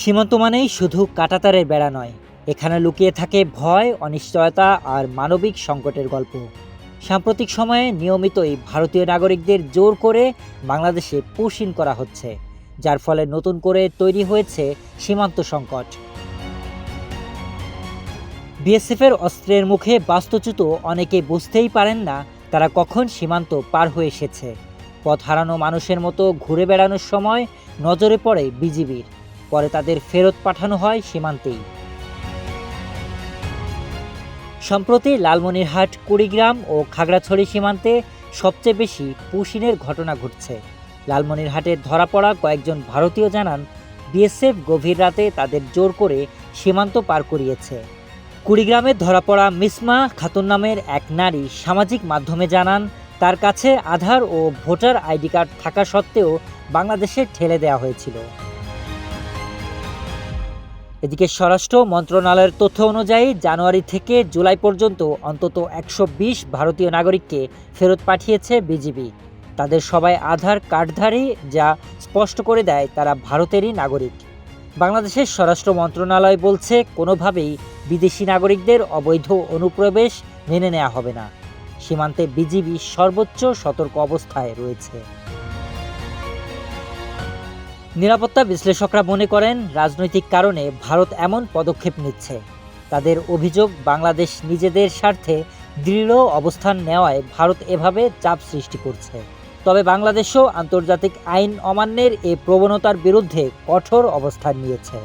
সীমান্ত মানেই শুধু কাটাতারের বেড়া নয়, এখানে লুকিয়ে থাকে ভয়, অনিশ্চয়তা আর মানবিক সংকটের গল্প। সাম্প্রতিক সময়ে নিয়মিতই ভারতীয় নাগরিকদের জোর করে বাংলাদেশে পুশিন করা হচ্ছে, যার ফলে নতুন করে তৈরি হয়েছে সীমান্ত সংকট। বিএসএফের অস্ত্রের মুখে বাস্তুচ্যুত অনেকে বুঝতেই পারেন না তারা কখন সীমান্ত পার হয়ে এসেছে। পথ হারানো মানুষের মতো ঘুরে বেড়ানোর সময় নজরে পড়ে বিজিবির। পরে তাদের ফেরত পাঠানো হয় সীমান্তেই। সম্প্রতি লালমনিরহাট, কুড়িগ্রাম ও খাগড়াছড়ি সীমান্তে সবচেয়ে বেশি পুশিনের ঘটনা ঘটছে। লালমনিরহাটে ধরা পড়া কয়েকজন ভারতীয় জানান, বিএসএফ গভীর রাতে তাদের জোর করে সীমান্ত পার করিয়েছে। কুড়িগ্রামে ধরা পড়া মিসমা খাতুন নামের এক নারী সামাজিক মাধ্যমে জানান, তার কাছে আধার ও ভোটার আইডি কার্ড থাকা সত্ত্বেও বাংলাদেশে ঠেলে দেওয়া হয়েছিল। এদিকে স্বরাষ্ট্র মন্ত্রণালয়ের তথ্য অনুযায়ী জানুয়ারি থেকে জুলাই পর্যন্ত অন্তত একশো বিশ ভারতীয় নাগরিককে ফেরত পাঠিয়েছে বিজিবি। তাদের সবাই আধার কার্ডধারী, যা স্পষ্ট করে দেয় তারা ভারতেরই নাগরিক। বাংলাদেশের স্বরাষ্ট্র মন্ত্রণালয় বলছে, কোনোভাবেই বিদেশি নাগরিকদের অবৈধ অনুপ্রবেশ মেনে নেওয়া হবে না। সীমান্তে বিজিবি সর্বোচ্চ সতর্ক অবস্থায় রয়েছে। নিরাপত্তা বিশ্লেষকরা মনে করেন, রাজনৈতিক কারণে ভারত এমন পদক্ষেপ নিচ্ছে। তাদের অভিযোগ, বাংলাদেশ নিজেদের স্বার্থে দৃঢ় অবস্থান নেওয়ায় ভারত এভাবে চাপ সৃষ্টি করছে। তবে বাংলাদেশও আন্তর্জাতিক আইন অমান্যের এ প্রবণতার বিরুদ্ধে কঠোর অবস্থান নিয়েছে।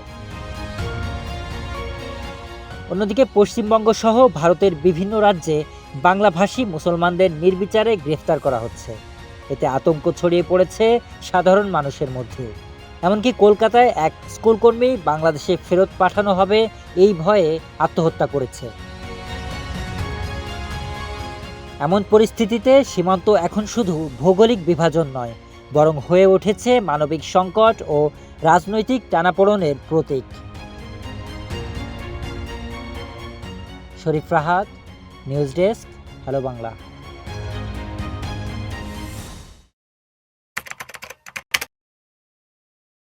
অন্যদিকে পশ্চিমবঙ্গ সহ ভারতের বিভিন্ন রাজ্যে বাংলাভাষী মুসলমানদের নির্বিচারে গ্রেফতার করা হচ্ছে। এতে আতঙ্ক ছড়িয়ে পড়েছে সাধারণ মানুষের মধ্যে। এমনকি কলকাতায় এক স্কুলকর্মী বাংলাদেশে ফেরত পাঠানো হবে এই ভয়ে আত্মহত্যা করেছে। এমন পরিস্থিতিতে সীমান্ত এখন শুধু ভৌগোলিক বিভাজন নয়, বরং হয়ে উঠেছে মানবিক সংকট ও রাজনৈতিক টানাপোড়েনের প্রতীক। Sharif Rahat, news desk, hello Bangla.